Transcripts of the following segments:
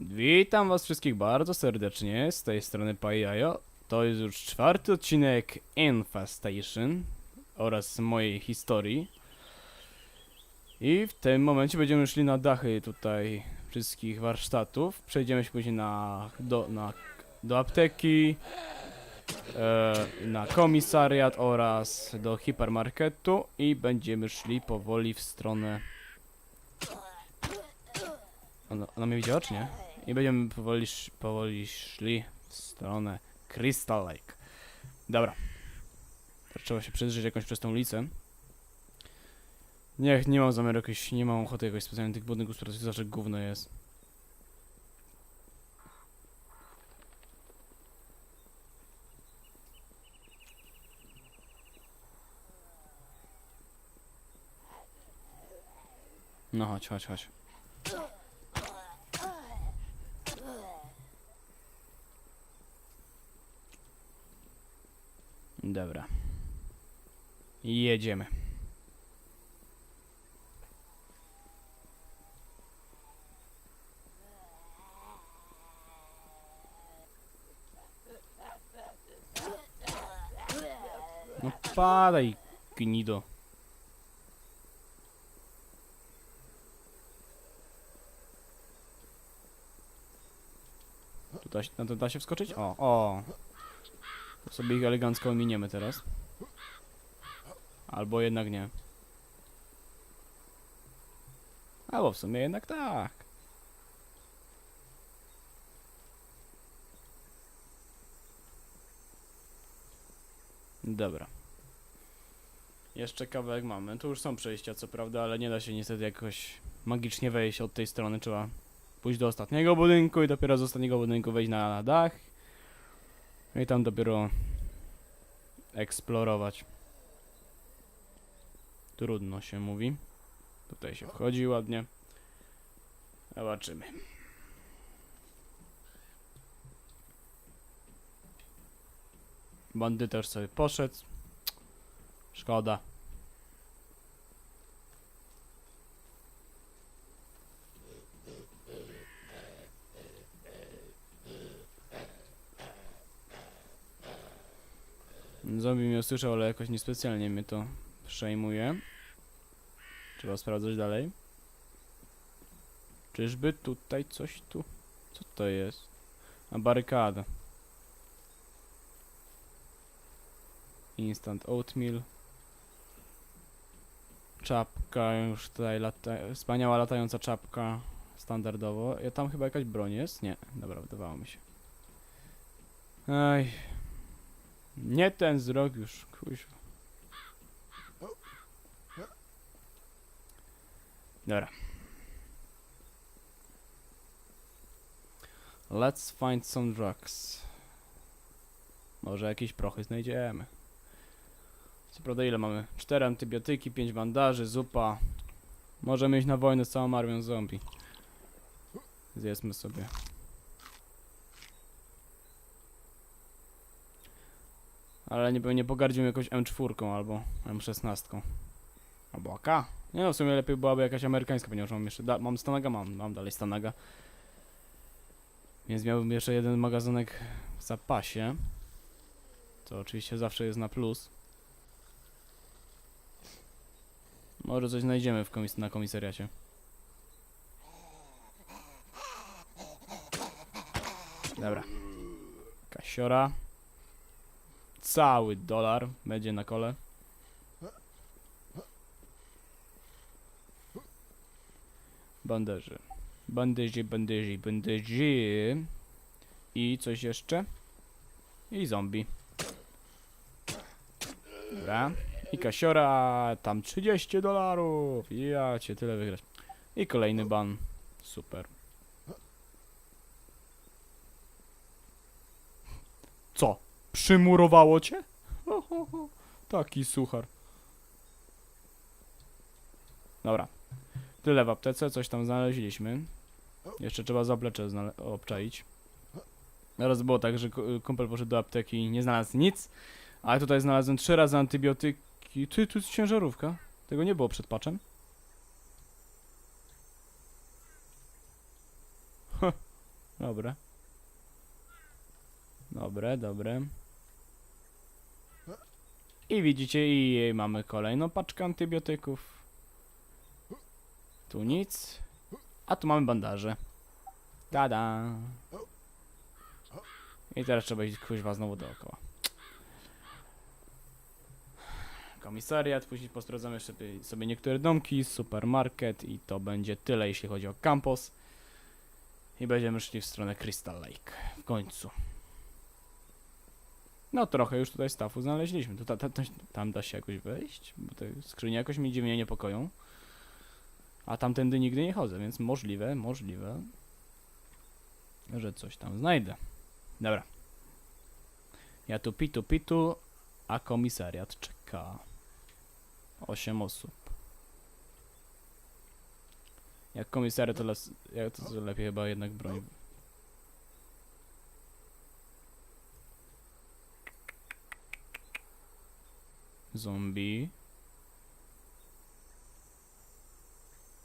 Witam was wszystkich bardzo serdecznie, z tej strony Pajajo. To jest już czwarty odcinek Infestation oraz mojej historii. I w tym momencie będziemy szli na dachy tutaj wszystkich warsztatów. Przejdziemy się później na, do, na, do apteki, e, na komisariat oraz do hipermarketu i będziemy szli powoli w stronę... Ona, ona mnie widziała czy nie? I będziemy powoli, powoli szli w stronę Crystal Lake. Dobra. Trzeba się przedrzeć jakąś przez tą ulicę. Nie, nie mam zamiaru jakoś, nie mam ochoty jakoś specjalnie tych budynków sprawdzać, zawsze gówno jest. No chodź, chodź, chodź. Dobra. Jedziemy. No padaj, gnido. Tu da, na to da się wskoczyć? O, o. To sobie ich elegancko ominiemy teraz. Albo jednak nie. Albo w sumie jednak tak. Dobra. Jeszcze kawałek mamy. Tu już są przejścia, co prawda, ale nie da się niestety jakoś magicznie wejść od tej strony. Trzeba pójść do ostatniego budynku i dopiero z ostatniego budynku wejść na dach. No i tam dopiero eksplorować. Trudno się mówi. Tutaj się wchodzi ładnie. Zobaczymy. Bandyter sobie poszedł. Szkoda. Zombie mnie usłyszał, ale jakoś niespecjalnie mnie to przejmuje. Trzeba sprawdzać dalej. Czyżby tutaj coś tu... Co to jest? A barykada. Instant oatmeal. Czapka już tutaj lata... Wspaniała latająca czapka. Standardowo. Ja tam chyba jakaś broń jest? Nie. Dobra, wydawało mi się. Aj. Nie ten wzrok już, kuźwa. Dobra. Let's find some drugs. Może jakieś prochy znajdziemy. Co prawda ile mamy? 4 antybiotyki, 5 bandaży, zupa. Możemy iść na wojnę z całą armią zombie. Zjedzmy sobie. Ale nie, nie pogardził jakąś M4 albo M16. Albo AK. Nie no, w sumie lepiej byłaby jakaś amerykańska, ponieważ mam jeszcze... Da, mam Stanaga, mam, mam dalej Stanaga. Więc miałbym jeszcze jeden magazynek w zapasie. Co oczywiście zawsze jest na plus. Może coś znajdziemy w komis na komisariacie. Dobra. Kasiora. Cały dolar będzie na kole. Banderzy. Bandyży, bandyży, bandyży. I coś jeszcze. I zombie. Dobra. I kasiora, tam 30 dolarów. Ja cię tyle wygrać. I kolejny ban. Super. Co? Przymurowało cię? Ho, ho, ho. Taki suchar. Dobra. Tyle w aptece, coś tam znaleźliśmy. Jeszcze trzeba zaplecze obczaić. Teraz było tak, że ku- kumpel poszedł do apteki i nie znalazł nic. Ale tutaj znalazłem trzy razy antybiotyki. Ty, tu jest ciężarówka. Tego nie było przed patchem. Huh. Dobre. Dobre. I widzicie, i mamy kolejną paczkę antybiotyków. Tu nic. A tu mamy bandaże. Tada. I teraz trzeba iść kuźwa znowu dookoła. Komisariat, później postradzamy tutaj sobie niektóre domki, supermarket i to będzie tyle jeśli chodzi o campus. I będziemy szli w stronę Crystal Lake. W końcu. No trochę już tutaj stafu znaleźliśmy. Tu, ta, ta, ta, tam da się jakoś wejść? Bo te skrzynie jakoś mnie dziwnie niepokoją. A tamtędy nigdy nie chodzę, więc możliwe, możliwe, że coś tam znajdę. Dobra. Ja tu pitu pitu, a komisariat czeka. 8 osób. Jak komisariat to, las, to lepiej chyba jednak broń. Zombie.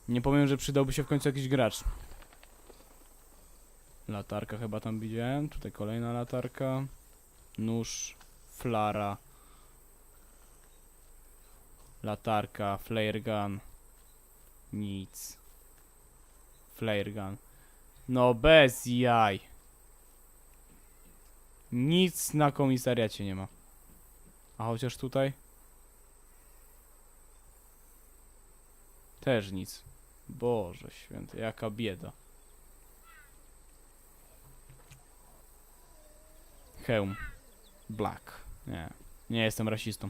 Nie powiem, że przydałby się w końcu jakiś gracz. Latarka chyba tam widziałem. Tutaj kolejna latarka. Nóż. Flara. Latarka. Flare gun. Nic. Flare gun. No bez jaj. Nic na komisariacie nie ma. A chociaż tutaj? Też nic. Boże święty, jaka bieda. Hełm. Black. Nie. Nie jestem rasistą.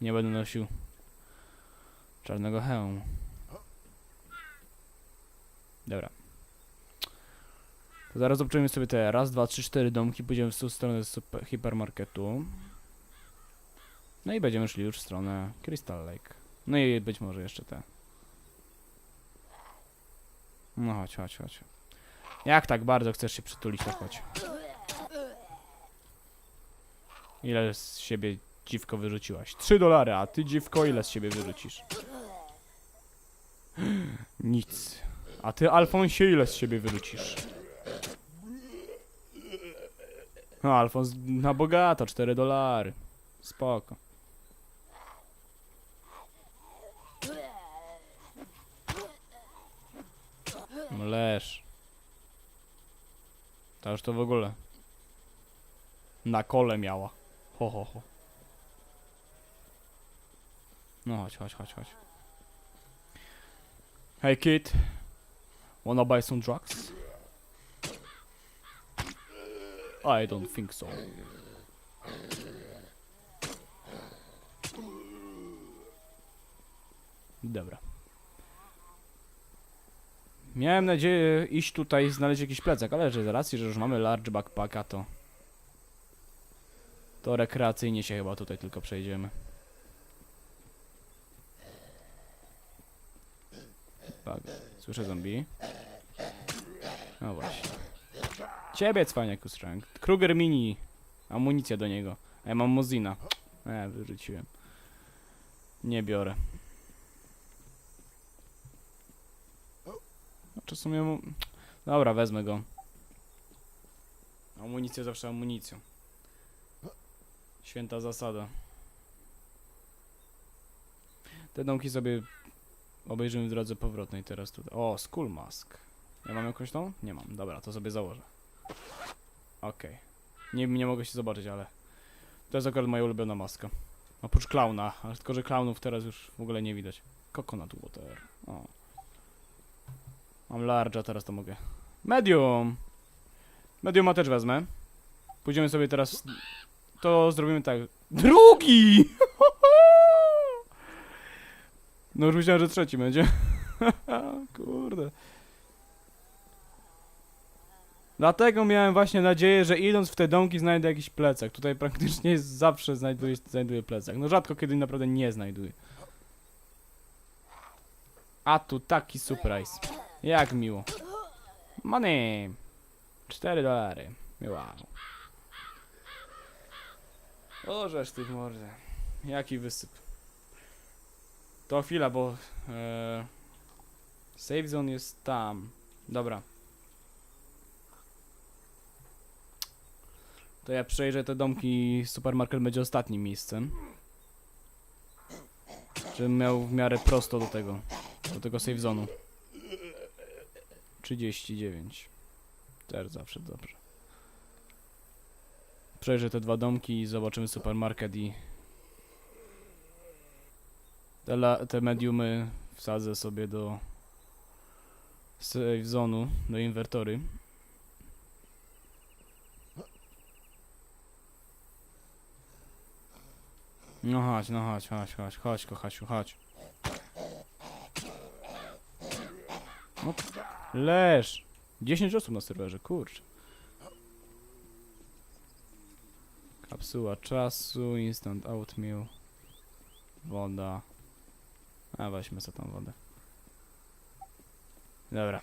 Nie będę nosił czarnego hełmu. Dobra. To zaraz obczajmy sobie te raz, dwa, trzy, cztery domki. Pójdziemy w stronę super, hipermarketu. No i będziemy szli już w stronę Crystal Lake. No i być może jeszcze te. No chodź, chodź, chodź. Jak tak bardzo chcesz się przytulić, to chodź. Ile z siebie dziwko wyrzuciłaś? 3 dolary, a ty dziwko ile z siebie wyrzucisz? Nic. A ty Alfonsie ile z siebie wyrzucisz? No Alfons na bogato, 4 dolary. Spoko. Leż. To już to w ogóle. Na kole miała. Ho, ho, ho. No chodź, chodź, chodź, chodź. Hey kid. Wanna buy some drugs? I don't think so. Dobra. Miałem nadzieję iść tutaj znaleźć jakiś plecak, ale że z racji, że już mamy large backpacka, to... To rekreacyjnie się chyba tutaj tylko przejdziemy. Tak, słyszę zombie. No właśnie. Ciebie cwaniaku stręg. Kruger mini. Amunicja do niego. A ja mam Mozina. E, wyrzuciłem. Nie biorę. Znaczy w sumie... Dobra, wezmę go. Amunicja zawsze amunicją. Święta zasada. Te domki sobie obejrzymy w drodze powrotnej teraz tutaj. O, Skull Mask. Ja mam jakąś tą? Nie mam. Dobra, to sobie założę. Okej. Nie, nie mogę się zobaczyć, ale... To jest akurat moja ulubiona maska. Oprócz klauna, ale tylko, że klaunów teraz już w ogóle nie widać. Coconut Water. O. Mam large'a, teraz to mogę. Medium! Mediuma też wezmę. Pójdziemy sobie teraz... To zrobimy tak. Drugi! No już myślałem, że trzeci będzie. Kurde. Dlatego miałem właśnie nadzieję, że idąc w te domki znajdę jakiś plecak. Tutaj praktycznie zawsze znajduję, znajduję plecak. No rzadko kiedy naprawdę nie znajduję. A tu taki surprise. Jak miło. Money. 4 dolary. Wow. O, żeż ty w mordę. Jaki wysyp. To chwila, bo... E, save zone jest tam. Dobra. To ja przejrzę te domki, supermarket będzie ostatnim miejscem. Żebym miał w miarę prosto do tego, do tego save zone'u. 39. Też zawsze dobrze. Przejrzę te dwa domki i zobaczymy supermarket i... Te, la, te mediumy wsadzę sobie do save zone'u, do inwertory. No chodź, no chodź, chodź, chodź, chodź, kochasiu, chodź. No, leż! 10 osób na serwerze, kurczę. Kapsuła czasu, instant oatmeal, woda. A weźmy co tam wodę. Dobra.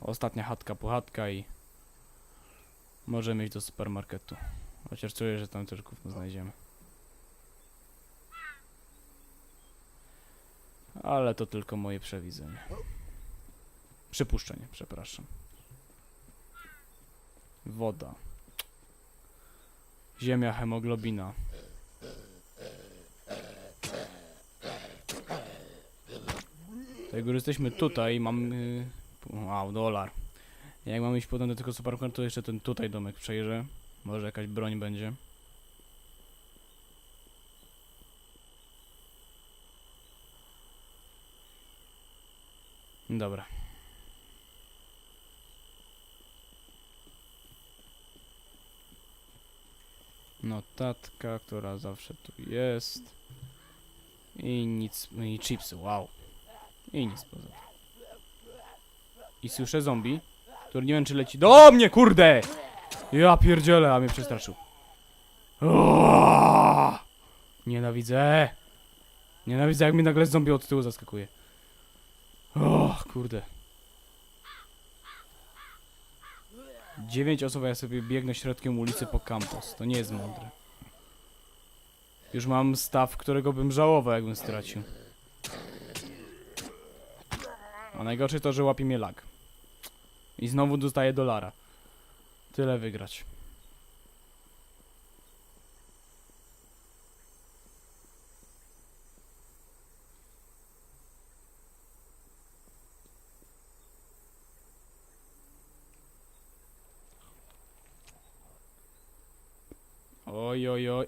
Ostatnia chatka, puchatka i możemy iść do supermarketu. Chociaż czuję, że tam też gówno znajdziemy. Ale to tylko moje przewidzenie. Przypuszczenie, przepraszam. Woda. Ziemia, hemoglobina. Jak już jesteśmy tutaj, mamy... Wow, dolar. Jak mamy iść potem do tego supermarketu, to jeszcze ten tutaj domek przejrzę. Może jakaś broń będzie. Dobra. Notatka, która zawsze tu jest. I nic, i chipsy, wow. I nic poza tym. I słyszę zombie, który nie wiem czy leci do mnie, kurde! Ja pierdzielę, a mnie przestraszył. Oooo! Nienawidzę. Nienawidzę jak mi nagle zombie od tyłu zaskakuje. Kurde. Dziewięć osób, a ja sobie biegnę środkiem ulicy po campus. To nie jest mądre. Już mam staw, którego bym żałował, jakbym stracił. A najgorsze to, że łapie mnie lag. I znowu dostaję dolara. Tyle wygrać.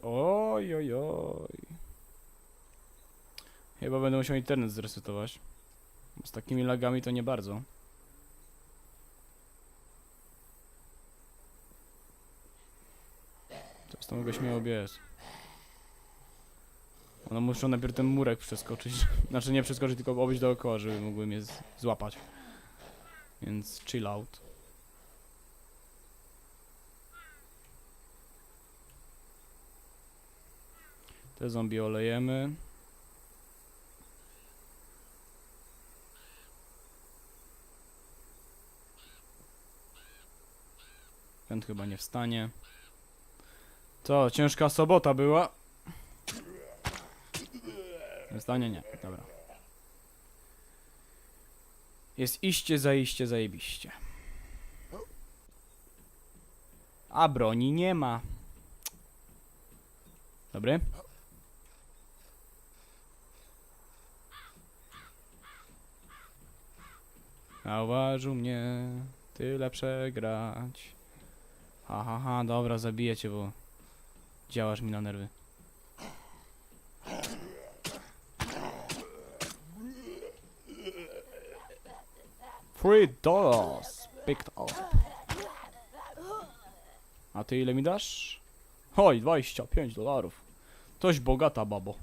Oj, oj, oj. Chyba będę musiał internet zresetować. Z takimi lagami to nie bardzo. Teraz to mogę śmiało biec. One muszą najpierw ten murek przeskoczyć. Znaczy nie przeskoczyć, tylko obejść dookoła, żeby mogły mnie złapać. Więc chill out. Te zombie olejemy. Ten chyba nie wstanie. To ciężka sobota była. Nie Wstanie? Nie. Dobra. Jest iście, zaiście, zajebiście. A broni nie ma. Dobry? Zauważył mnie, tyle przegrać. Ha, ha, ha, dobra, zabiję cię, bo działasz mi na nerwy. Three dollars picked up. A ty ile mi dasz? Oj, 25 dolarów. Toś bogata babo.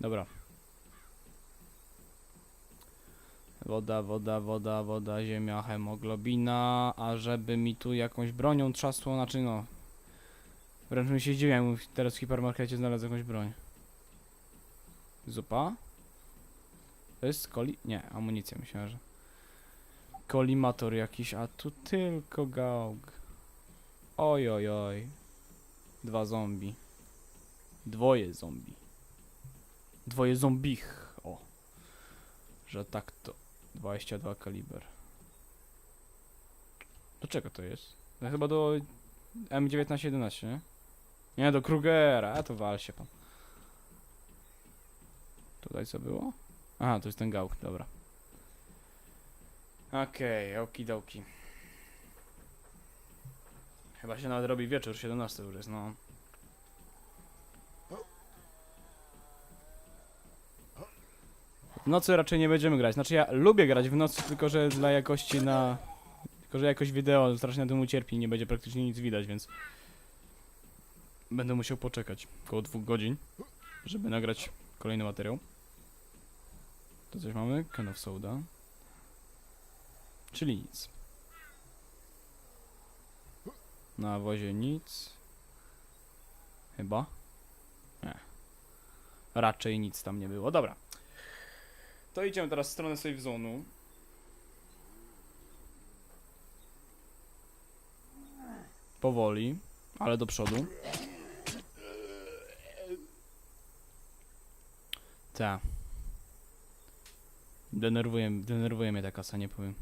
Dobra. Woda, woda, woda, woda, ziemia, hemoglobina, a żeby mi tu jakąś bronią trzasło, znaczy no... Wręcz mi się jakbym teraz w hipermarkecie znalazł jakąś broń. Zupa? To jest koli... Nie, amunicja myślałem, że... Kolimator jakiś, a tu tylko gałg. Oj, oj, oj. Dwa zombie. Dwoje zombie. Dwoje zombich. O. Że tak to. 22 kaliber. Do czego to jest? No chyba do M1911, nie? Nie, do Krugera, a to wal się pan. Tutaj co było? Aha, to jest ten gałk, dobra. Okej, okidoki. Chyba się nawet robi wieczór, 17 już jest, no. W nocy raczej nie będziemy grać. Znaczy ja lubię grać w nocy, tylko że dla jakości na... Tylko że jakość wideo strasznie na tym ucierpi nie będzie praktycznie nic widać, więc... Będę musiał poczekać około dwóch godzin, żeby nagrać kolejny materiał. To coś mamy? Can of soda. Czyli nic. Na wozie nic. Chyba. Nie. Raczej nic tam nie było. Dobra. To idziemy teraz w stronę save zone'u. Powoli, ale do przodu. Ta. Denerwuje, denerwuje mnie ta kasa, nie powiem.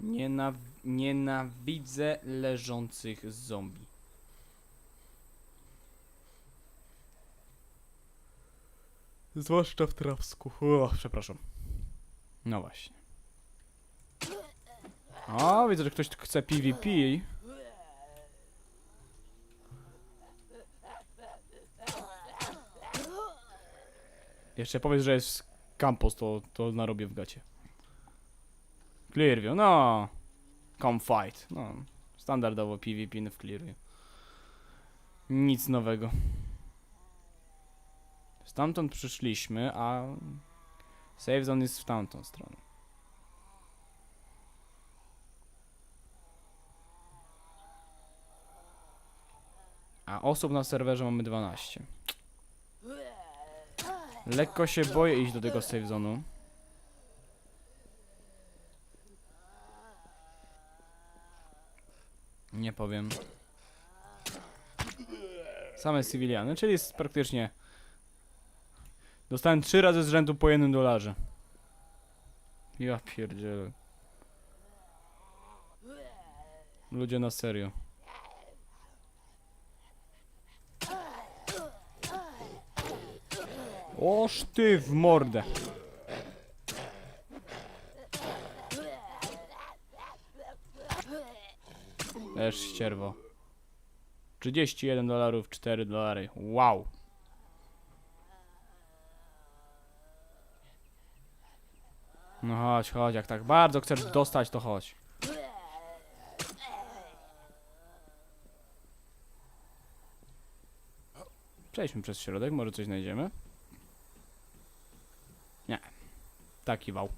Nienaw nienawidzę leżących zombie. Zwłaszcza w Trawsku. O, przepraszam. No właśnie. O, widzę, że ktoś tu chce PvP. Jeszcze powiedz, że jest campus, to, to narobię w gacie. Clearview, no. Come fight, no. Standardowo PvP w Clearview. Nic nowego. Stamtąd przyszliśmy, a save zone jest w tamtą stronę. A osób na serwerze mamy 12. Lekko się boję iść do tego save zone'u. Nie powiem. Same cywiliany, czyli jest praktycznie... Dostałem trzy razy z rzędu po jednym dolarze. Ja pierdzielę. Ludzie na serio. Oż ty w mordę. Też ścierwo. 31 dolarów, 4 dolary. Wow. No chodź, chodź, jak tak bardzo chcesz dostać, to chodź. Przejdźmy przez środek, może coś znajdziemy. Nie. Taki wał.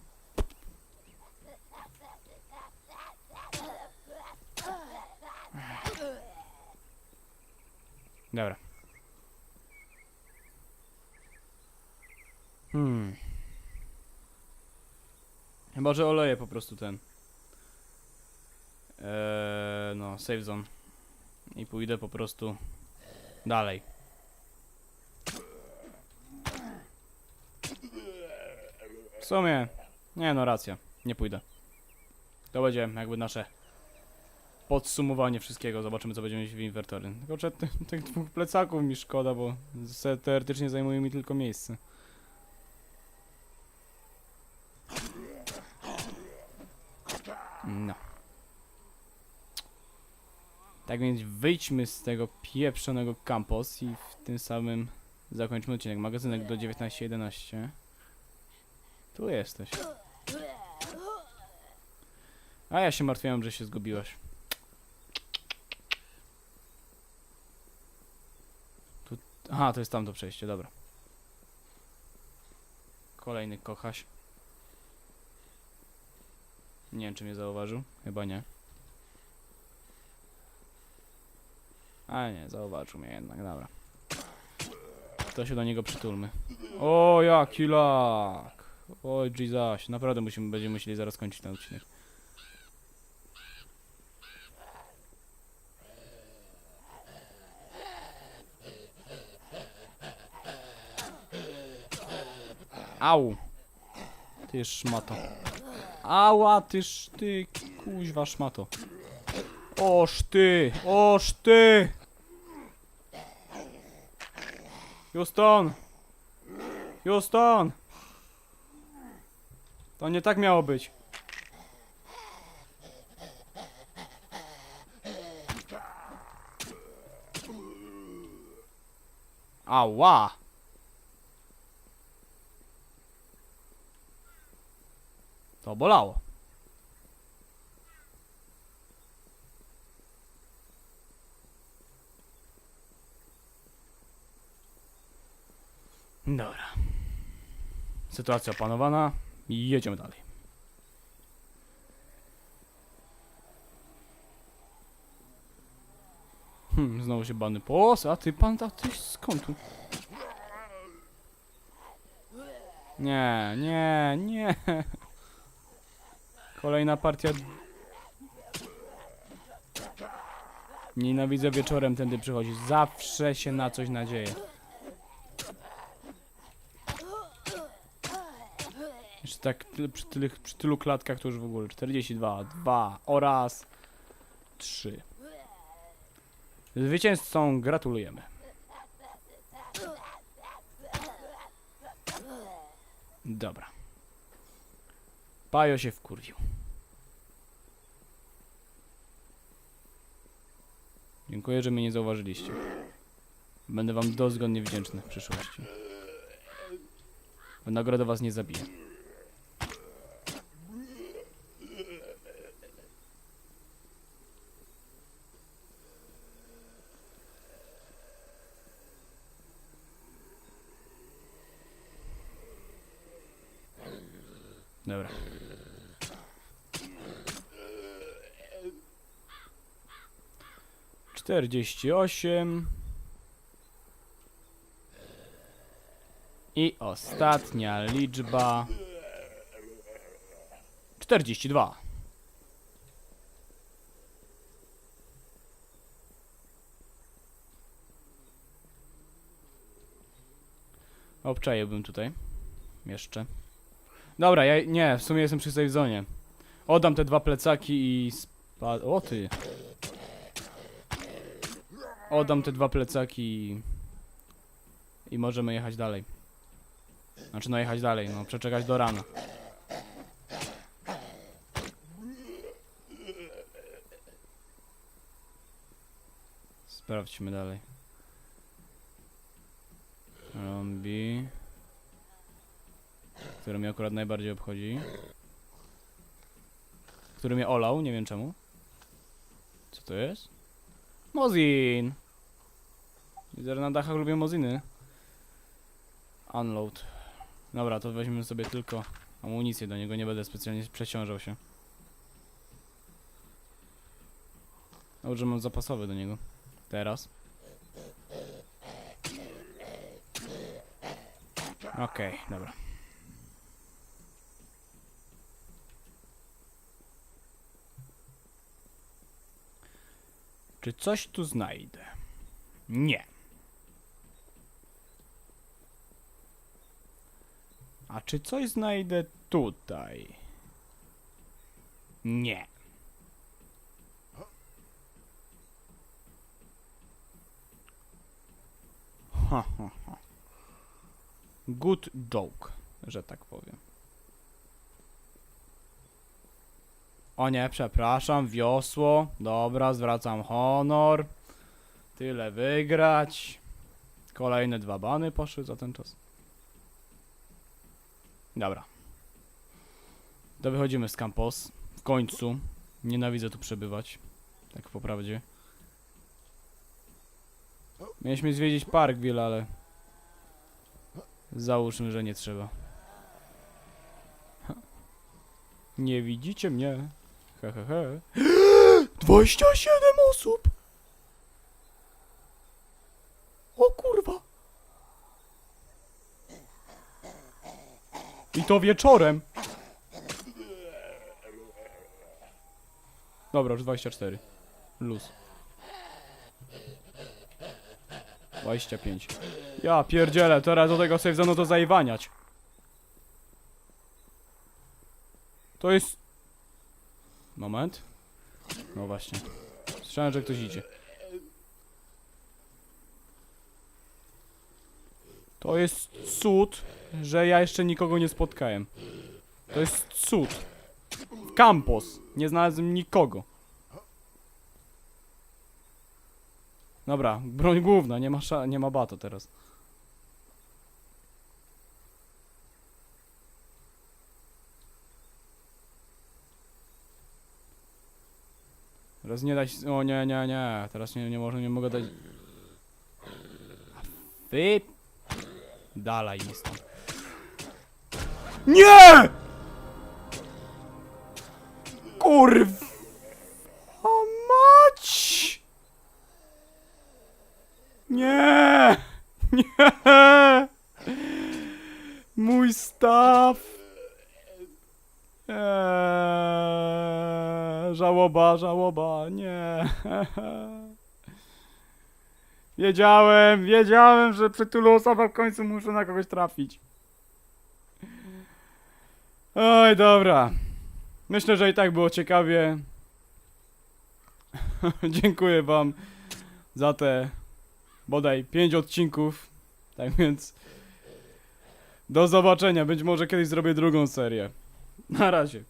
Dobra. Hmm. Chyba, że oleję po prostu ten. Eee, no, save zone. I pójdę po prostu dalej. W sumie, nie no, racja. Nie pójdę. To będzie jakby nasze podsumowanie wszystkiego. Zobaczymy, co będziemy mieć w inwertory. Tylko, że ty, tych dwóch plecaków mi szkoda, bo teoretycznie zajmuje mi tylko miejsce. No. Tak więc wyjdźmy z tego pieprzonego campus i w tym samym zakończmy odcinek. Magazynek do 19.11. Tu jesteś. A ja się martwiłem, że się zgubiłaś. Tu... Aha, to jest tamto przejście, dobra. Kolejny kochaś. Nie wiem, czy mnie zauważył. Chyba nie. A nie, zauważył mnie jednak, dobra. To się do niego przytulmy. O, jaki lak! Oj, Jesus, naprawdę musimy, będziemy musieli zaraz kończyć ten odcinek. Au! Ty szmato. Ała, ty sz, ty, kuźwa szmato. Oż ty, oż ty! Houston! Houston! To nie tak miało być. Ała! Bolało. Dobra. Sytuacja opanowana. Jedziemy dalej. Hmm, znowu się bany pos, a ty pan, ty skąd tu? Nie, nie, nie. Kolejna partia. Nienawidzę wieczorem tędy przychodzić. Zawsze się na coś nadzieję. Jeszcze tak przy, tylu, przy tylu klatkach to już w ogóle 42, 2 oraz 3. Zwycięzcą gratulujemy. Dobra. Pajo się wkurwił. Dziękuję, że mnie nie zauważyliście. Będę wam dozgodnie wdzięczny w przyszłości. W nagrodę was nie zabiję. Dobra. Czterdzieści osiem. I ostatnia liczba. Czterdzieści dwa. Obczaiłbym tutaj. Jeszcze. Dobra, ja nie, w sumie jestem przy safe zone. Oddam te dwa plecaki i spa... O ty. Oddam te dwa plecaki i... I możemy jechać dalej. Znaczy no jechać dalej, no przeczekać do rana. Sprawdźmy dalej. Rombi który mnie akurat najbardziej obchodzi. Który mnie olał, nie wiem czemu. Co to jest? Mozin! Widzę, że na dachach lubię moziny. Unload. Dobra, to weźmiemy sobie tylko amunicję do niego, nie będę specjalnie przeciążał się. Dobrze, mam zapasowy do niego. Teraz. Okej, dobra. Czy coś tu znajdę? Nie. A czy coś znajdę tutaj? Nie. Ha, ha, ha. Good joke, że tak powiem. O nie, przepraszam, wiosło. Dobra, zwracam honor. Tyle wygrać. Kolejne dwa bany poszły za ten czas. Dobra. To wychodzimy z campus. W końcu. Nienawidzę tu przebywać. Tak po prawdzie. Mieliśmy zwiedzić Parkville, ale... Załóżmy, że nie trzeba. Nie widzicie mnie. He, he, he. 27 osób! O kurwa! I to wieczorem! Dobra, już 24. Luz. 25. Ja pierdzielę, teraz do tego safe zone'u to zajwaniać. To jest... Moment. No właśnie. Słyszałem, że ktoś idzie. To jest cud, że ja jeszcze nikogo nie spotkałem. To jest cud. Campos. Nie znalazłem nikogo. Dobra, broń główna, nie ma, nie ma bato teraz. Teraz nie dać. O nie, nie, nie. Teraz nie, nie, może, nie mogę dać. Wy. Dalej mi stąd. Nie! Kurw. O mać! Nie! Nie! Mój staw! Eee, żałoba, żałoba, nie. Wiedziałem, wiedziałem, że przy tylu w końcu muszę na kogoś trafić. Oj, dobra. Myślę, że i tak było ciekawie. Dziękuję wam za te bodaj 5 odcinków. Tak więc do zobaczenia. Być może kiedyś zrobię drugą serię. Na razie.